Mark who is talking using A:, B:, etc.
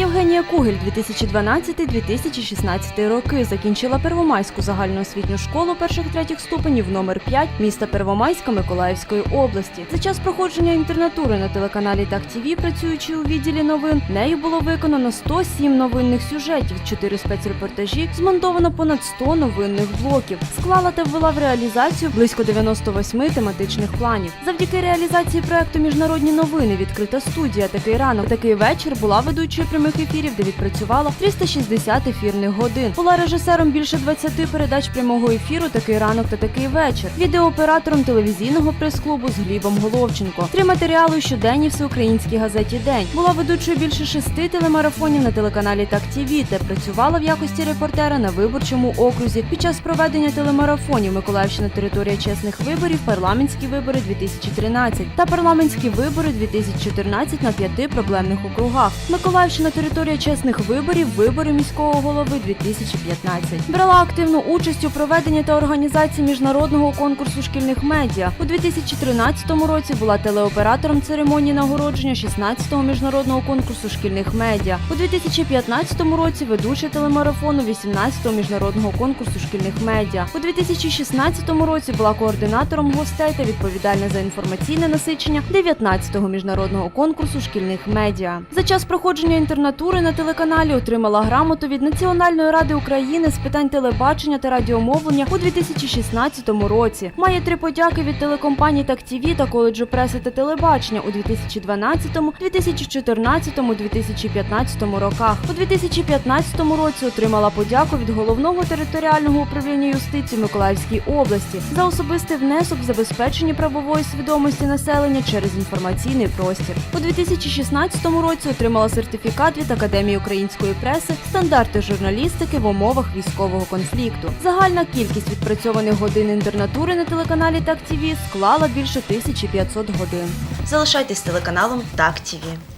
A: Євгенія Кугель 2012-2016 роки закінчила Первомайську загальноосвітню школу перших-третіх ступенів номер 5 міста Первомайська Миколаївської області. За час проходження інтернатури на телеканалі Так ТІВІ, працюючи у відділі новин, нею було виконано 107 новинних сюжетів, 4 спецрепортажі, змонтовано понад 100 новинних блоків. Склала та ввела в реалізацію близько 98 тематичних планів. Завдяки реалізації проекту Міжнародні новини відкрита студія Такий ранок, такий вечір була ведучою прямих ефірів, де відпрацювала 360 ефірних годин. Була режисером більше 20 передач прямого ефіру Такий ранок та такий вечір. Відеооператором телевізійного прес-клубу з Глібом Головченко. Три матеріали у щоденній всеукраїнській газеті День. Була ведучою більше шести телемарафонів на телеканалі Так ТІВІ, де працювала в якості репортера на виборчому окрузі під час проведення телемарафонів Миколаївщина територія чесних виборів, парламентські вибори 2013 та парламентські вибори 2014 на п'яти проблемних округах. Миколаївщина територія чесних виборів, вибори міського голови 2015. Брала активну участь у проведенні та організації міжнародного конкурсу шкільних медіа. У 2013 році була телеоператором церемонії нагородження 16-го міжнародного конкурсу шкільних медіа. У 2015 році ведуча телемарафону 18-го міжнародного конкурсу шкільних медіа. У 2016 році була координатором гостей та відповідальна за інформаційне насичення 19-го міжнародного конкурсу шкільних медіа. За час проходження інтернатури на телеканалі отримала грамоту від Національної ради України з питань телебачення та радіомовлення у 2016 році. Має три подяки від телекомпаній Так ТІВІ та коледжу преси та телебачення у 2012, 2014, 2015 роках. У 2015 році отримала подяку від головного територіального управління юстиції Миколаївській області за особистий внесок в забезпечення правової свідомості населення через інформаційний простір. У 2016 році отримала сертифікат від Академії української преси стандарти журналістики в умовах військового конфлікту. Загальна кількість відпрацьованих годин інтернатури на телеканалі Так ТІВІ склала більше 1500 годин.
B: Залишайтесь телеканалом Так ТІВІ.